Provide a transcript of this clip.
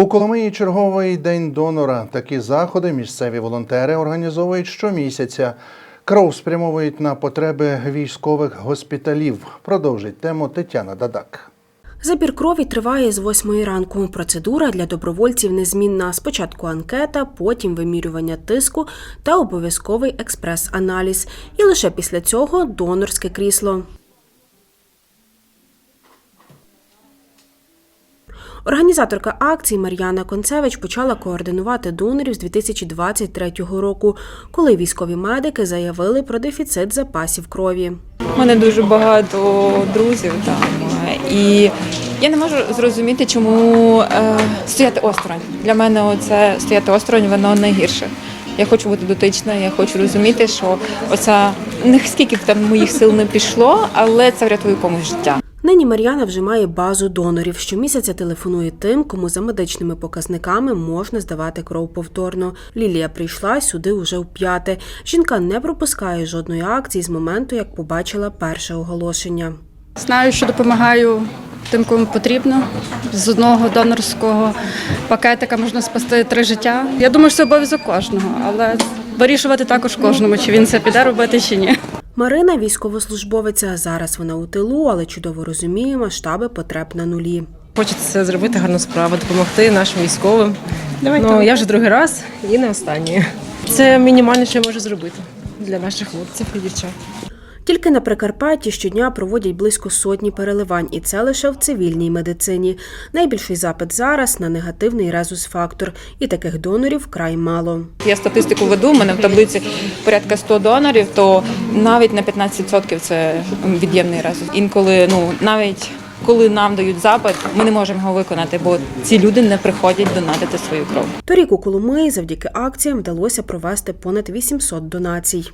У Коломиї черговий день донора. Такі заходи місцеві волонтери організовують щомісяця. Кров спрямовують на потреби військових госпіталів. Продовжить тему Тетяна Дадак. Забір крові триває з 8 ранку. Процедура для добровольців незмінна. Спочатку анкета, потім вимірювання тиску та обов'язковий експрес-аналіз. І лише після цього донорське крісло. Організаторка акції Мар'яна Концевич почала координувати донорів з 2023 року, коли військові медики заявили про дефіцит запасів крові. У мене дуже багато друзів там. І я не можу зрозуміти, чому е, стояти осторонь. Для мене оце стояти осторонь, воно найгірше. Я хочу бути дотична, я хочу розуміти, що оця не скільки б там моїх сил не пішло, але це врятує комусь життя. Нині Мар'яна вже має базу донорів. Щомісяця телефонує тим, кому за медичними показниками можна здавати кров повторно. Лілія прийшла сюди уже вп'яте. Жінка не пропускає жодної акції з моменту, як побачила перше оголошення. Знаю, що допомагаю тим, кому потрібно. З одного донорського пакетика можна спасти три життя. Я думаю, що це обов'язок кожного, але вирішувати також кожному, чи він це піде робити, чи ні. Марина військовослужбовиця. Зараз вона у тилу, але чудово розуміє масштаби потреб на нулі. Хочеться зробити гарну справу, допомогти нашим військовим. ну, я вже другий раз і не останній. Це мінімальне, що я можу зробити для наших хлопців і дівчат. Тільки на Прикарпатті щодня проводять близько сотні переливань, і це лише в цивільній медицині. Найбільший запит зараз на негативний резус-фактор, і таких донорів край мало. Я статистику веду, у мене в таблиці порядка 100 донорів, то навіть на 15% це від'ємний резус. Інколи, ну навіть коли нам дають запит, ми не можемо його виконати, бо ці люди не приходять донатити свою кров. Торік у Коломиї завдяки акціям вдалося провести понад 800 донацій.